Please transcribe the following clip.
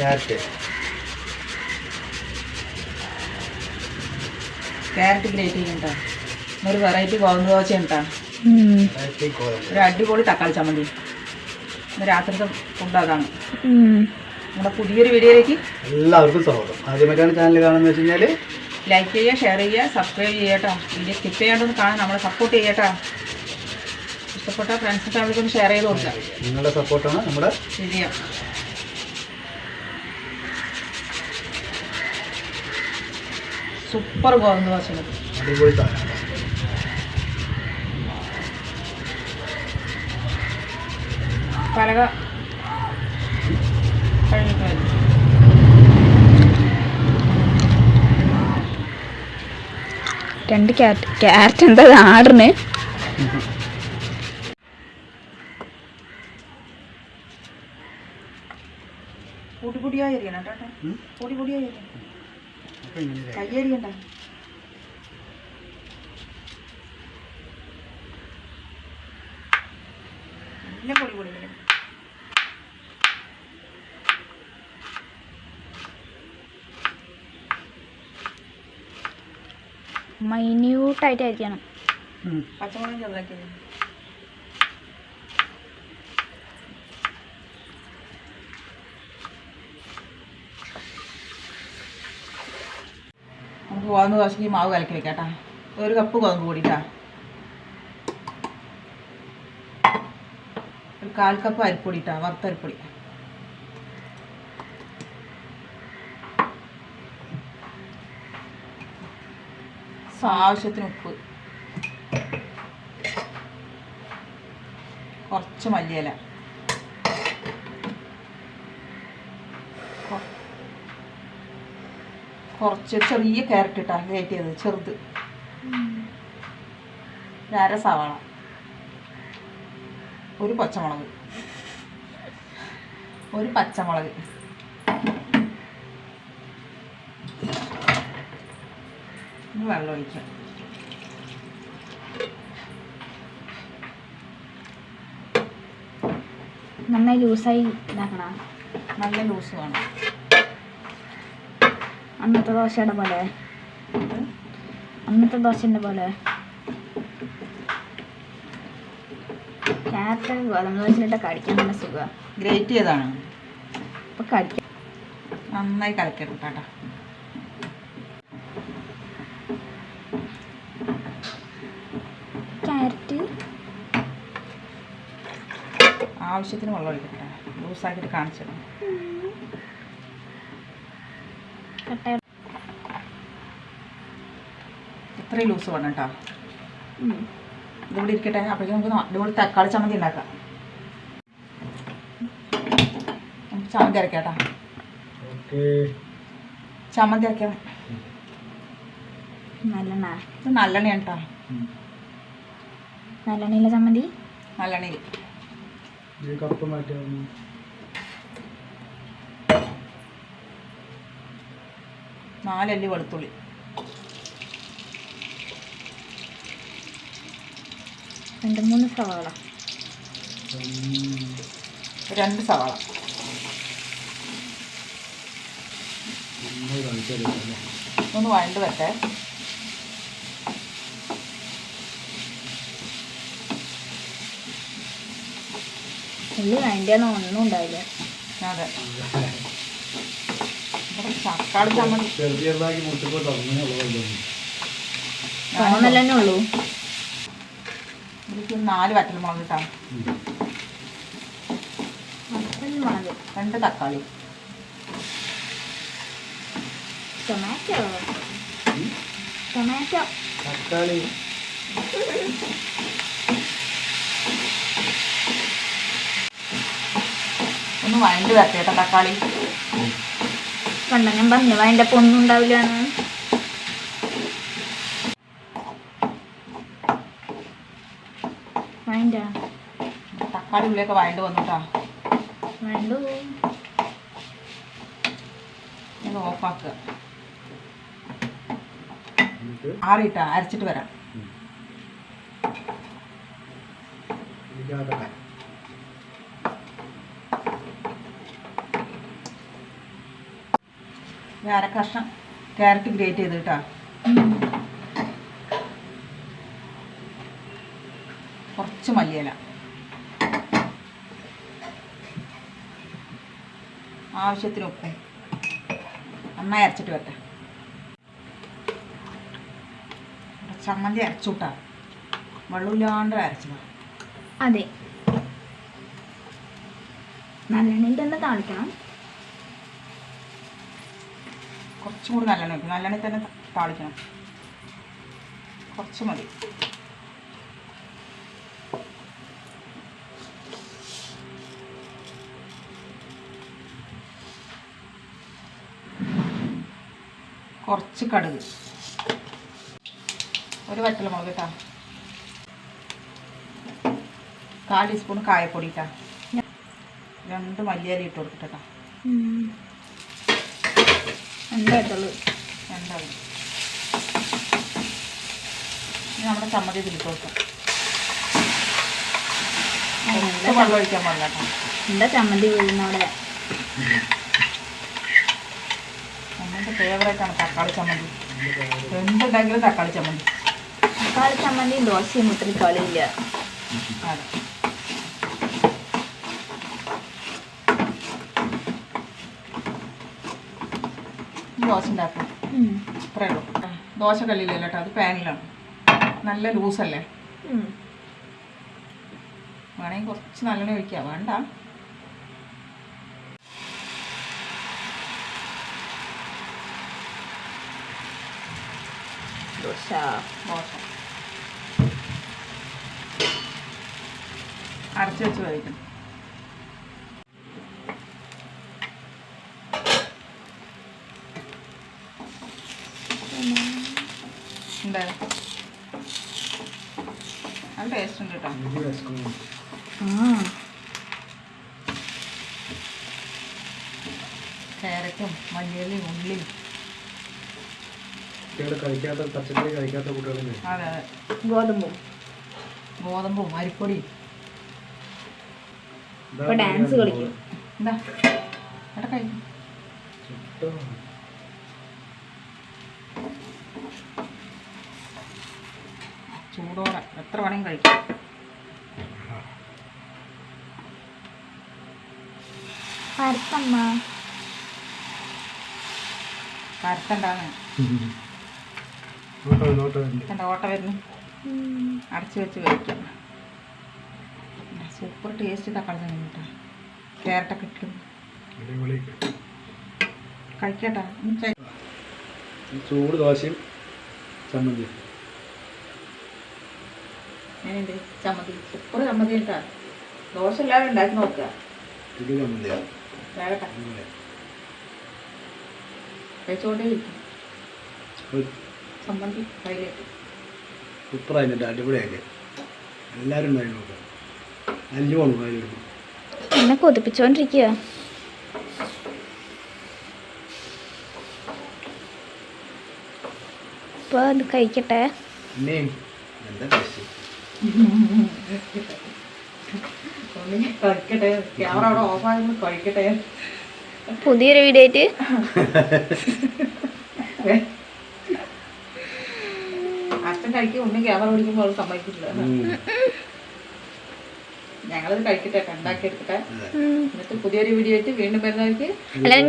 Carrot. Carrot grate ചെയ്യണ്ട ഒരു variety ഗോതമ്പ് ദോശ ഉണ്ടാ ഒരു അടിപൊളി തക്കാളി ചമ്മന്തി. ഇന്ന് രാത്രിത്തെ ഫുഡ് അതാണ്. നമ്മുടെ പുതിയൊരു വീഡിയോയിലേക്ക് എല്ലാവർക്കും സ്വാഗതം. ആദ്യമായിട്ടാണ് ചാനൽ കാണുന്നത് വെച്ച് കഴിഞ്ഞാൽ ലൈക്ക് ചെയ്യുക ഷെയർ ചെയ്യുക സബ്സ്ക്രൈബ് ചെയ്യട്ടോ വീഡിയോ സ്കിപ്പ് ചെയ്യാണ്ടൊന്ന് കാണാൻ നമ്മളെ സപ്പോർട്ട് ചെയ്യട്ടോ ഇഷ്ടപ്പെട്ട ഫ്രണ്ട്സ് ഫാമിലിക്ക് ഒന്ന് ഷെയർ ചെയ്ത് കൊടുക്കാം നിങ്ങളുടെ സപ്പോർട്ടാണ് നമ്മുടെ ശരിയാ സൂപ്പർ ഗോതമ്പ് ദോശ അടിപൊളി സാധനം പലക രണ്ട് ക്യാരറ്റ് ക്യാരറ്റ് എന്താ ആടിന്? പൊടി പൊടിയായി അരിയണം കേട്ടോ. പൊടി പൊടിയായി അരിയണം കൈ നല്ല പൊടി. മൈന്യൂട്ടായിട്ട്. പച്ചമുളകും ചെറുതാക്കി ഗോതമ്പ് ദോശയ്ക്ക് മാവ് കലക്കി വെക്കാം ഒരു കപ്പ് ഗോതമ്പ് പൊടിട്ടാ. ഒരു കാൽ കപ്പ് അരിപ്പൊടി ഇട്ടാ വറുത്ത അരിപ്പൊടി. ആവശ്യത്തിന് ഉപ്പ്. കുറച്ച് മല്ലിയില. കുറച്ച് ചെറിയ ക്യാരറ്റ് ഇട്ടാ ഗ്രേറ്റ് ചെയ്തത് ചെറുത്. അര സവാള. ഒരു പച്ചമുളക്. ഒരു പച്ചമുളക്. വെള്ളം ഒഴിക്കാം. നന്നായി ലൂസായി ഇതാക്കണം. നല്ല ലൂസ് വേണം. അന്നത്തെ ദോശയുടെ പോലെ. അന്നത്തെ ദോശന്റെ പോലെ. ക്യാരറ്റ് ഗോതമ്പ് ദോശയിലിട്ട് കടിക്കാൻ നല്ല സുഖമാണ് ഗ്രേറ്റ് ചെയ്താണ്. അപ്പം കടിക്കാം. നന്നായി കളിക്കണം കേട്ടോ. ക്യാരറ്റ് ആവശ്യത്തിന് വെള്ളം ഒഴിക്കട്ടെ. ലൂസാക്കിയിട്ട് കാണിച്ചിടാം കട്ട ഇത്രയും ലൂസ് വേണം കേട്ടോ. ഇതിവിടെ ഇരിക്കട്ടെ. അപ്പോഴേക്കും നമുക്ക് ന- തക്കാളി ചമ്മന്തി ഉണ്ടാക്കാം. നമുക്ക് ചമ്മന്തി അരക്കാം കേട്ടോ. ചമ്മന്തി അരക്കാം. നല്ലെണ്ണ. ഇത് നല്ലെണ്ണയാണ് കേട്ടോ. നല്ലെണ്ണയിലെ ചമ്മന്തി? നല്ലെണ്ണയിൽ. ഈ കപ്പ് മാറ്റി നാലല്ലി വെളുത്തുള്ളി. രണ്ട് മൂന്ന് സവാള. രണ്ട് സവാള. ഒന്ന് വഴണ്ട് വരട്ടെ. ഉള്ളി വേണ്ടിയെന്ന് ഒന്നും ഉണ്ടാവില്ല അതെ. തക്കാളി ചമ്മന്തി. ഉള്ളൂ. ഇതിലേക്ക് നാല് വറ്റൽ മുളക് ഇട്ടാ മുളക്. രണ്ട് തക്കാളി. ടൊമാറ്റോ. ടൊമാറ്റോ. തക്കാളി. ഒന്ന് വഴണ്ട് വരട്ടെ കേട്ടോ തക്കാളി. കണ്ട ഞാൻ പറഞ്ഞു അതിന്റെ ഒപ്പം ഒന്നും ഉണ്ടാവില്ല എന്ന് വേണ്ട തക്കാളി ഉള്ളിയൊക്കെ വഴണ്ട് വന്നിട്ടാ. വേണ്ടു ഇത് ഓഫാക്കുക എന്നിട്ട്? ആറിയിട്ടാ അരച്ചിട്ട് വരാം. ഒരു അരക്കഷ്ണം കഷ്ണം ക്യാരറ്റ് ഗ്രേറ്റ് ചെയ്ത് കേട്ടോ. കുറച്ച് മല്ലിയില. ആവശ്യത്തിന് ഉപ്പ്. നന്നായി അരച്ചിട്ട് വരട്ടെ. ചമ്മന്തി അരച്ചുട്ടാ. വെള്ളമില്ലാണ്ട് അരച്ചു അതെ. നല്ലെണ്ണയിൽ തന്നെ താളിക്കണം. കുറച്ചും കൂടി നല്ലെണ്ണ ഒഴിക്കും നല്ലെണ്ണയിൽ തന്നെ താളിക്കണം. കുറച്ച് മതി. കുറച്ച് കടുക്. ഒരു വറ്റൽ മുളക് കേട്ടോ കാൽ ടീസ്പൂൺ കായപ്പൊടി കേട്ടോ രണ്ട് മല്ലിയില ഇട്ട് കൊടുത്തിട്ടാ എന്തായിട്ടുള്ളൂ രണ്ടാവും ഇനി നമ്മുടെ ചമ്മന്തി ഇതിലിട്ട് കൊടുക്കാം. കുറച്ച് വെള്ളം ഒഴിക്കാൻ പാടില്ല കേട്ടോ. എന്താ ചമ്മന്തി വീഴുന്നവിടെ നമ്മുടെ ഫേവറേറ്റാണ് തക്കാളി ചമ്മന്തി. എന്തുണ്ടെങ്കിലും തക്കാളി ചമ്മന്തി. തക്കാളി ചമ്മന്തി ദോശയും ഒത്തിരി കളിയില്ല അതെ. ദോശ ഉണ്ടാക്കും ഇത്രേ ഉള്ളൂ ദോശ കല്ലിലല്ല കേട്ടോ അത് പാനിലാണ്. നല്ല ലൂസല്ലേ? വേണമെങ്കിൽ കുറച്ച് നല്ലെണ്ണ ഒഴിക്കുക വേണ്ട. ദോശ. വെച്ച് കഴിക്കണം എന്തായാലും നല്ല ടേസ്റ്റ് ഉണ്ട് കേട്ടോ ക്യാരറ്റും മഞ്ഞളിയും ഉള്ളിയും. കഴിക്കാത്ത പച്ചക്കറി കഴിക്കാത്ത അതെ അതെ. ഗോതമ്പും. ഗോതമ്പും അരിപ്പൊടിയും. ഇപ്പൊ ഡാൻസ് കളിക്കും. എന്താ? എടാ കഴിക്കും. ചുട്ടോ. എത്ര വേണമെങ്കിലും കഴിക്കാം. പരത്തമ്മ. എന്താ ഓട്ട വരുന്നു? അടച്ചു വെച്ച് കഴിക്കാം സൂപ്പർ ടേസ്റ്റ് തക്കാളി തന്നെ കേട്ടോ. ക്യാരറ്റൊക്കെ ഇട്ടും കഴിക്കട്ടാ. ചൂട് ദോശയും ചമ്മന്തി എങ്ങനെയുണ്ട് ചമ്മന്തി. സൂപ്പർ ചമ്മന്തി കേട്ടാ ദോശ എല്ലാവരും ഉണ്ടാക്കി നോക്കുക. ചമ്മന്തി കയ്യിലേക്ക് എല്ലാവരും ഉണ്ടാക്കി നോക്കാം. അഞ്ചു പോകണം അതിൽ എന്നെ കൊതിപ്പിച്ചോണ്ടിരിക്കുക ഇപ്പൊ അത് കഴിക്കട്ടെ? എന്താ ക്യാമറ അവിടെ കഴിക്കട്ടെ പുതിയൊരു വീഡിയോ ആയിട്ട്. അച്ഛൻ കഴിക്കും ഉണ്ണി ക്യാമറ പിടിക്കുമ്പോൾ അവൾ സമ്മതിക്കില്ല. ഞങ്ങളത് കഴിക്കട്ടെ ഉണ്ടാക്കി എടുക്കട്ടെ. എന്നിട്ട് പുതിയൊരു വീഡിയോ ആയിട്ട് വീണ്ടും വരുന്നവർക്ക് എല്ലാവരും